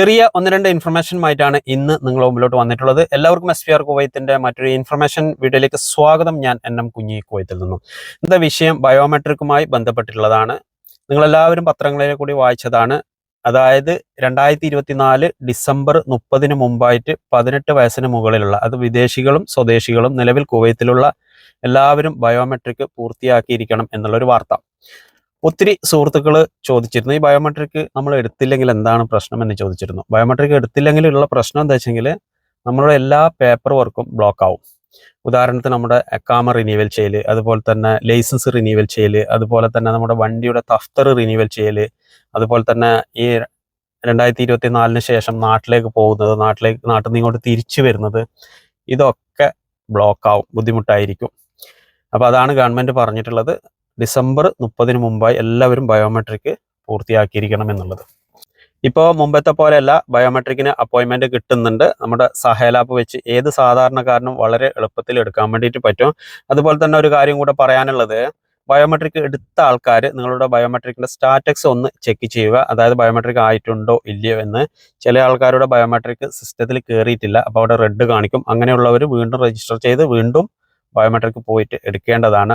ചെറിയ ഒന്ന് രണ്ട് ഇൻഫർമേഷനുമായിട്ടാണ് ഇന്ന് നിങ്ങൾ മുമ്പിലോട്ട് വന്നിട്ടുള്ളത്. എല്ലാവർക്കും എസ് പി ആർ കോവൈത്തിന്റെ മറ്റൊരു ഇൻഫർമേഷൻ വീഡിയോയിലേക്ക് സ്വാഗതം. ഞാൻ എൻ എം കുഞ്ഞി കുവൈത്തിൽ നിന്നും. ഇന്നത്തെ വിഷയം ബയോമെട്രിക്കുമായി ബന്ധപ്പെട്ടിട്ടുള്ളതാണ്. നിങ്ങളെല്ലാവരും പത്രങ്ങളിലെ കൂടി വായിച്ചതാണ്. അതായത് രണ്ടായിരത്തി ഇരുപത്തിനാല് ഡിസംബർ മുപ്പതിന് മുമ്പായിട്ട് പതിനെട്ട് വയസ്സിന് മുകളിലുള്ള അത് വിദേശികളും സ്വദേശികളും നിലവിൽ കുവൈത്തിലുള്ള എല്ലാവരും ബയോമെട്രിക് പൂർത്തിയാക്കിയിരിക്കണം എന്നുള്ളൊരു വാർത്ത. ഒത്തിരി സുഹൃത്തുക്കൾ ചോദിച്ചിരുന്നു. ഈ ബയോമെട്രിക് നമ്മൾ എടുത്തില്ലെങ്കിൽ എന്താണ് പ്രശ്നം എന്ന് ചോദിച്ചിരുന്നു. ബയോമെട്രിക് എടുത്തില്ലെങ്കിൽ ഉള്ള പ്രശ്നം എന്താ വെച്ചെങ്കിൽ നമ്മുടെ എല്ലാ പേപ്പർ വർക്കും ബ്ലോക്ക് ആവും. ഉദാഹരണത്തിന് നമ്മുടെ അക്കാമ റിന്യൂവൽ ചെയ്യൽ അതുപോലെ തന്നെ ലൈസൻസ് റിന്യൂവൽ ചെയ്യൽ അതുപോലെ തന്നെ നമ്മുടെ വണ്ടിയുടെ തഫ്തർ റിന്യൂവൽ ചെയ്യൽ അതുപോലെ തന്നെ ഈ രണ്ടായിരത്തി ഇരുപത്തി നാലിന് ശേഷം നാട്ടിലേക്ക് പോകുന്നത് നാട്ടിലേക്ക് നാട്ടിൽ നിന്ന് ഇങ്ങോട്ട് തിരിച്ചു വരുന്നത് ഇതൊക്കെ ബ്ലോക്ക് ആവും ബുദ്ധിമുട്ടായിരിക്കും. അപ്പോൾ അതാണ് ഗവൺമെന്റ് പറഞ്ഞിട്ടുള്ളത്. ഡിസംബർ മുപ്പതിന് മുമ്പായി എല്ലാവരും ബയോമെട്രിക് പൂർത്തിയാക്കിയിരിക്കണം എന്നുള്ളത്. ഇപ്പോൾ മുമ്പത്തെ പോലെയല്ല ബയോമെട്രിക്കിന് അപ്പോയിൻമെന്റ് കിട്ടുന്നുണ്ട്. നമ്മുടെ സഹേലാപ്പ് വെച്ച് ഏത് സാധാരണക്കാരനും വളരെ എളുപ്പത്തിൽ എടുക്കാൻ വേണ്ടിയിട്ട് പറ്റും. അതുപോലെ തന്നെ ഒരു കാര്യം കൂടെ പറയാനുള്ളത് ബയോമെട്രിക് എടുത്ത ആൾക്കാർ നിങ്ങളുടെ ബയോമെട്രിക്കിന്റെ സ്റ്റാറ്റക്സ് ഒന്ന് ചെക്ക് ചെയ്യുക. അതായത് ബയോമെട്രിക് ആയിട്ടുണ്ടോ ഇല്ലയോ എന്ന്. ചില ആൾക്കാരുടെ ബയോമെട്രിക് സിസ്റ്റത്തിൽ കയറിയിട്ടില്ല അപ്പോൾ അവിടെ റെഡ് കാണിക്കും. അങ്ങനെയുള്ളവർ വീണ്ടും രജിസ്റ്റർ ചെയ്ത് വീണ്ടും ബയോമെട്രിക് പോയിട്ട് എടുക്കേണ്ടതാണ്.